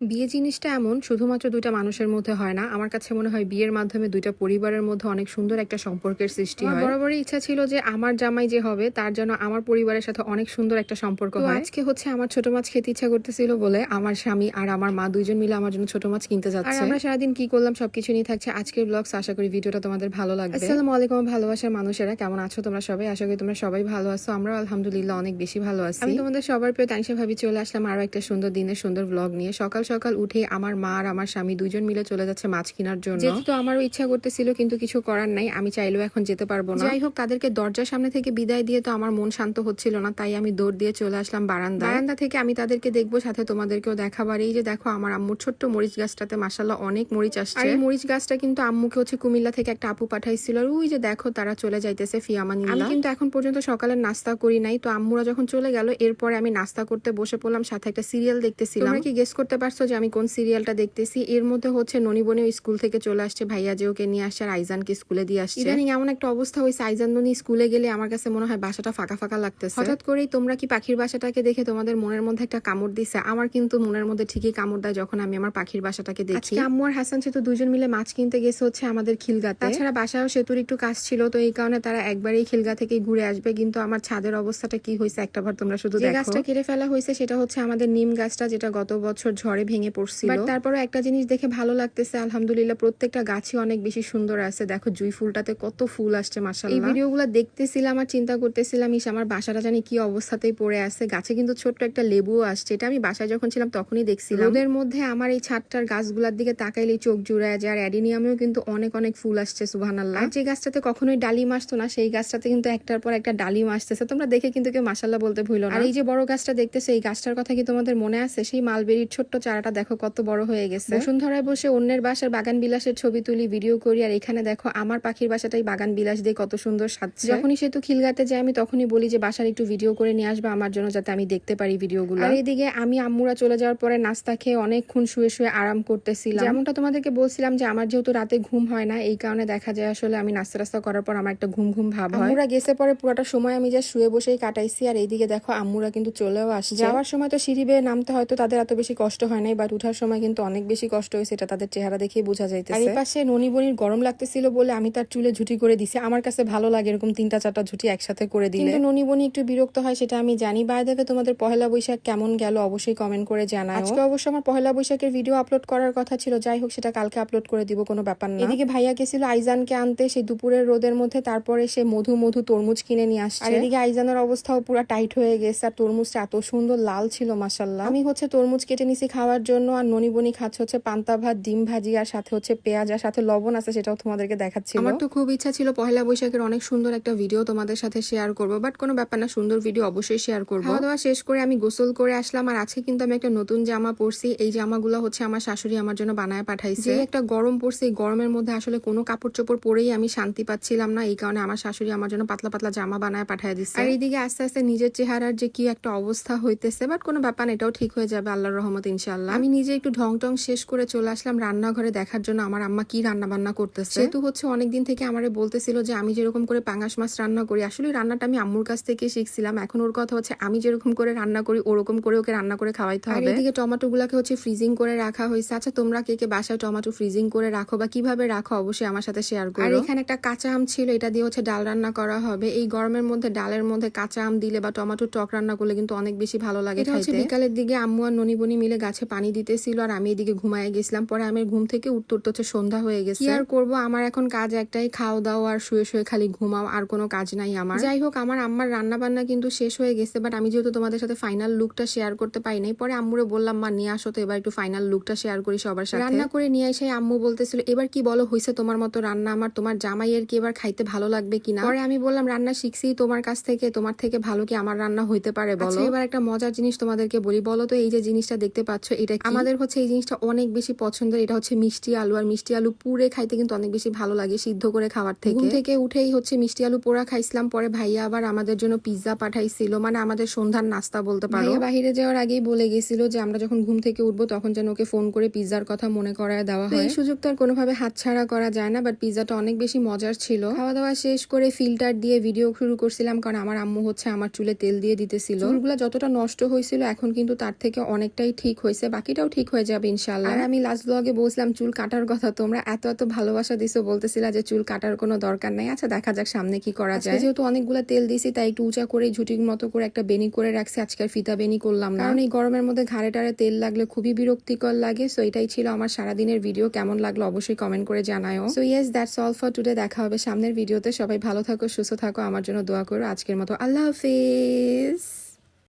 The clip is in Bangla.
বিয়ে জিনিসটা এমন শুধুমাত্র দুইটা মানুষের মধ্যে হয় না। আমার কাছে মনে হয় বিয়ের মাধ্যমে দুইটা পরিবারের মধ্যে অনেক সুন্দর একটা সম্পর্কের সৃষ্টি হয়। বরাবরই ইচ্ছা ছিল যে আমার জামাই যে হবে তার জন্য আমার পরিবারের সাথে অনেক সুন্দর একটা সম্পর্ক হয়। আজকে হচ্ছে আমার ছোট মাছ খেতে ইচ্ছা করতেছিল বলে আমার স্বামী আর আমার মা দুইজন মিলে আমার জন্য ছোট মাছ কিনতে যাচ্ছে। আর আমরা সারাদিন কি করলাম সবকিছু নিয়ে থাকছে। আজকের ব্লগস আশা করি ভিডিওটা তোমাদের ভালো লাগবে। আসসালামু আলাইকুম ভালোবাসার মানুষেরা কেমন আছো তোমরা সবাই? আশা করি তোমরা সবাই ভালো আছো। আমরা আলহামদুলিল্লাহ অনেক বেশি ভালো আছি। আমি তোমাদের সবার প্রিয় তানিশা ভাবি চলে আসলাম আরও একটা সুন্দর দিনের সুন্দর ব্লগ নিয়ে। সকাল সকাল উঠে আমার মা আর আমার স্বামী দুজন মিলে চলে যাচ্ছে মাছ কেনার জন্য। যেহেতু আমারও ইচ্ছা করতেছিল কিন্তু কিছু করার নাই। আমি চাইলেও এখন যেতে পারব না। যাই হোক তাদেরকে দরজার সামনে থেকে বিদায় দিয়ে তো আমার মন শান্ত হচ্ছিল না তাই আমি দৌড় দিয়ে চলে আসলাম বারান্দা বারান্দা থেকে আমি তাদেরকে দেখব সাথে তোমাদেরকেও দেখাবার এই যে দেখো আমার আম্মুর ছোট্ট মরিচ গাছটাতে মাসাল্লাহ অনেক মরিচ আসছে। আর এই মরিচ গাছটা কিন্তু আম্মুকে হচ্ছে কুমিল্লা থেকে একটা আপু পাঠাইছিল। আর ওই যে দেখো তারা চলে যাইতেছে ফিয়ামানি আমি কিন্তু এখন পর্যন্ত সকালের নাস্তা করি নাই তো আম্মুরা যখন চলে গেল এরপরে আমি নাস্তা করতে বসে পড়লাম সাথে একটা সিরিয়াল দেখতেছিলাম। কি গেস করতে পারছ যে আমি কোন সিরিয়ালটা দেখতেছি? এর মধ্যে হচ্ছে ননিবনিও স্কুল থেকে চলে আসছে ভাইয়া যে ওকে নিয়ে আসছে আর আইজানকে স্কুলে দিয়ে আসছে। ইদানিং এমন একটা অবস্থা হয়েছে আইজান ননি স্কুলে গেলে আমার কাছে মনে হয় বাসাটা ফাঁকা ফাঁকা লাগতেছে। হঠাৎ করেই তোমরা কি পাখির বাসাটাকে দেখে তোমাদের মনের মধ্যে একটা কামড় দিছে? আমার কিন্তু মনের মধ্যে ঠিকই কামড় দেয় যখন আমি আমার পাখির বাসাটাকে দেখি। আম্মু আর হাসান সেতু দুজন মিলে মাছ কিনতে গেছে হচ্ছে আমাদের খিলগাতে। তাছাড়া বাসায়ও সেতুর একটু কাজ ছিল তো এই কারণে তারা একবারেই খিলগা থেকে ঘুরে আসবে। কিন্তু আমার ছাদের অবস্থাটা কি হয়েছে একটা বার তোমরা শুধু গাছটা কেটে ফেলা হয়েছে সেটা হচ্ছে আমাদের নিম গাছটা যেটা গত বছর ঝড়ে ভেঙে পড়ছিল। বাট তারপরে একটা জিনিস দেখে ভালো লাগতেছে আলহামদুলিল্লাহ প্রত্যেকটা গাছই অনেক বেশি সুন্দর আছে। দেখো জুই ফুলটাতে কত ফুল আসছে মাসাল্লাহ এই ভিডিওগুলো দেখতেছিলাম আর চিন্তা করতেছিলাম ইস আমার বাসাটা জানি কি অবস্থাতেই পড়ে আছে। গাছে কিন্তু ছোট্ট একটা লেবুও আসছে এটা আমি বাসায় যখন ছিলাম তখনই দেখছিলাম। ওদের মধ্যে আমার এই ছাদটার গাছগুলার দিকে তাকাইলেই চোখ জুড়ায় যায় আর অ্যাডিনিয়ামেও কিন্তু অনেক অনেক ফুল আসছে সুবহানাল্লাহ। যে গাছটাতে কখনোই ডালিম আসতো না সেই গাছটাতে কিন্তু একটার পর একটা ডালিম আসতেছে। তোমরা দেখে কিন্তু কেউ মাসাল্লাহ বলতে ভুলো না। আর এই যে বড় গাছটা দেখতেছে এই গাছটার কথা কি তোমাদের মনে আছে? সেই মালবেরির ছোট্ট চারাটা দেখো কত বড় হয়ে গেছে। বসুন্ধরায় বসে অন্যের বাসার বাগান বিলাসের ছবি তুলি ভিডিও করি আর এখানে দেখো আমার পাখির বাসাটাই বাগান বিলাস দিয়ে কত সুন্দর সাজছে। যখনই সেতু খিলগাতে যাই আমি তখনই বলি যে বাসার একটু ভিডিও করে নিয়ে আসবে আমার জন্য যাতে আমি দেখতে পারি ভিডিওগুলো। আর এদিকে আমি আম্মুরা চলে যাওয়ার পরে নাস্তা খেয়ে অনেকক্ষণ শুয়ে শুয়ে আরাম করতেছিলাম। যেমনটা তোমাদেরকে বলছিলাম যে আমার যেহেতু রাতে ঘুম হয় না এই কারণে দেখা যায় আসলে আমি নাস্তা রাস্তা করার পর আমার একটা ঘুম ঘুম ভাব হয়। আম্মুরা গেছে পরে পুরোটা সময় আমি যা শুয়ে বসেই কাটাইছি আর এইদিকে দেখো আম্মুরা কিন্তু চলেও আসছে। যাওয়ার সময় তো সিঁড়ি বেয়ে নামতে হয়তো তাদের এত বেশি কষ্ট হয় নাই বাট উঠার সময় কিন্তু অনেক বেশি কষ্ট হয়েছে এটা তাদের চেহারা দেখেই বোঝা যাইতেছে। আর পাশে ননি বনির গরম লাগতেছিল বলে আমি তার চুলে ঝুটি করে দিছি। আমার কাছে ভালো লাগে এরকম তিনটা চারটা ঝুটি একসাথে করে দিলে। কিন্তু ননি বনি একটু বিরক্ত হয় সেটা আমি জানি। বাই দেবে তোমাদের পহেলা বৈশাখ কেমন গেল অবশ্যই কমেন্ট করে জানাও। আজকে অবশ্য আমার পহেলা বৈশাখের ভিডিও আপলোড করার কথা ছিল। যাই হোক সেটা কালকে আপলোড করে দিব কোনো ব্যাপার না। এদিকে ভাইয়া গেছিল আইজানকে আনতে সেই দুপুরের রোদের মধ্যে তারপরে সে মধু মধু তরমুজ কিনে নিয়ে আসছে। আর এদিকে আইজানের অবস্থাও পুরো টাইট হয়ে গেছে আর তরমুজটা এত সুন্দর লাল ছিল মাসাল্লাহ আমি হচ্ছে তরমুজ কেটে নিছি খাওয়ার জন্য আর ননি বনি খাচ্ছে হচ্ছে পান্তা ভাত ডিম ভাজি আর সাথে হচ্ছে পেঁয়াজ আর সাথে লবণ আছে সেটাও তোমাদেরকে দেখাচ্ছি আমার তো খুব ইচ্ছা ছিল পহেলা বৈশাখের অনেক সুন্দর একটা ভিডিও তোমাদের সাথে শেয়ার করব বাট কোনো ব্যাপার না সুন্দর ভিডিও অবশ্যই শেয়ার করব। খাওয়া দাওয়া শেষ করে আমি গোসল করে আসলাম আর আজকে কিন্তু আমি একটা নতুন জামা পরছি এই জামাগুলো হচ্ছে আমার শাশুড়ি আমার জন্য বানায় পাঠাইছে। যে একটা গরম পড়ছে এই গরমের মধ্যে আসলে কোনো কাপড় চোপড় পরেই আমি শান্তি পাচ্ছিলাম না এই কারণে আমার শাশুড়ি আমার জন্য পাতলা পাতলা জামা বানায় পাঠায় দিচ্ছে আর এইদিকে আস্তে আস্তে নিজের চেহারার যে কি একটা অবস্থা হইতেছে বাট কোনো ব্যাপার না, এটাও ঠিক হয়ে যাবে আল্লাহর রহমত ইনশাল্লাহ আমি নিজে একটু ঢং টং শেষ করে চলে আসলাম রান্নাঘরে দেখার জন্য। আমার আম্মা কি রান্না বান্না করতেছে সেহেতু হচ্ছে অনেকদিন থেকে আমারে বলতেছিল যে আমি যেরকম করে পাঙ্গাস মাছ রান্না করি। আসলে রান্নাটা আমি আম্মুর কাছ থেকে শিখছিলাম। এখন ওর কথা হচ্ছে আমি যেরকম করে রান্না করি ওরকম করে ওকে রান্না করে খাওয়াইতে হবে। এদিকে টমেটো গুলাকে হচ্ছে ফ্রিজিং করে রাখা হয়েছে। আচ্ছা তোমরা কে কে বাসায় টমেটো ফ্রিজিং করে রাখো বা কীভাবে রাখো অবশ্যই আমার সাথে শেয়ার করো। আর এখানে একটা কাঁচা আম ছিল এটা দিয়ে হচ্ছে ডাল রান্না করা হবে। এই গরমের মধ্যে ডালের মধ্যে কাঁচা আম দিলে বা টমেটো টক রান্না করলে কিন্তু অনেক বেশি ভালো লাগে এটা হচ্ছে বিকালের দিকে আম্মু আর ননি বনি মিলে গাছে পানি দিতেছিল আর আমি এদিকে ঘুমায় গেছিলাম। পরে আমি ঘুম থেকে উঠতে উঠতে হচ্ছে সন্ধ্যা হয়ে গেছে। আর করব? আমার এখন কাজ একটাই খাও দাও আর শুয়ে শুয়ে খালি ঘুমাও আর কোনো কাজ নাই আমার। যাই হোক আমার আম্মার রান্না বান্না কিন্তু শেষ হয়ে গেছে বাট আমি যেহেতু তোমাদের সাথে ফাইনাল লুকটা শেয়ার করতে পারি নাই পরে আম্মুরে বললাম মা নিয়ে আসো তো এবার একটু ফাইনাল লুকটা শেয়ার করি সবার সাথে। রান্না করে নিয়ে এসে আম্মু বলতেছিল এবার কি বলো হয়েছে তোমার মতো রান্না আমার? তোমার জামাইয়ের কি এবার খাইতে ভালো লাগবে কিনা? পরে আমি বললাম রান্না শিখছি তোমার কাছ থেকে তোমার থেকে ভালো কি আমার রান্না হইতে পারে বলো? আচ্ছা, এবার একটা মজার জিনিস তোমাদেরকে বলি। বলো তো এই যে জিনিসটা দেখতে পাচ্ছ এটা আমাদের হচ্ছে এই জিনিসটা অনেক বেশি পছন্দের। এটা হচ্ছে মিষ্টি আলু। আর মিষ্টি আলু পুড়ে খাইতে কিন্তু অনেক বেশি ভালো লাগে সিদ্ধ করে খাওয়ার থেকে ঘুম থেকে। উঠেই হচ্ছে মিষ্টি আলু পোড়া খাইছিলাম। পরে ভাইয়া আবার আমাদের জন্য পিৎজা পাঠাইছিল। মানে আমাদের সন্ধ্যার নাস্তা বলতে পারো। বাহিরে যাওয়ার আগেই বলে গেছিল যে আমরা যখন ঘুম থেকে উঠবো তখন যেন ওকে ফোন করে পিৎজার কথা মনে করায় দেওয়া হয় এই সুযোগ তো আর কোনোভাবে হাতছাড়া করা যায় না। বাট পিৎজাটা অনেক বেশি মজার ছিল। খাওয়া দাওয়া শেষ করে ফিল্টার দিয়ে ভিডিও শুরু করছিলাম। কারণ আমার আম্মু হচ্ছে আমার চুলে তেল দিয়ে দিতেছিল। চুলগুলো যতটা নষ্ট হয়েছিল এখন কিন্তু তার থেকে অনেকটাই ঠিক হয়েছে। বাকিটাও ঠিক হয়ে যাবে ইনশাল্লাহ আর আমি লাস্ট ব্লগে বলছিলাম চুল কাটার কথা তোমরা এত এত ভালোবাসা দিছো বলতেছিলা যে চুল কাটার কোনো দরকার নাই। আচ্ছা দেখা যাক সামনে কি করা যায়। যেহেতু অনেকগুলো তেল দিছি তাই একটু উঁচা করে ঝুটির মতো করে একটা বেনি করে রাখছি। আজকে আর ফিতা বেনি করলাম না। কারণ এই গরমের মধ্যে ঘাড়ে টাড়ে তেল লাগলে খুবই বিরক্তিকর লাগে। সো এটাই ছিল আমার সারাদিনের ভিডিও কেমন লাগল অবশ্যই কমেন্ট করে জানাও so yes that's all for today দেখা হবে সামনের ভিডিওতে সবাই ভালো থাকো সুস্থ থাকো। আমার জন্য দোয়া করো। আজকের মতো আল্লাহ হাফিজ।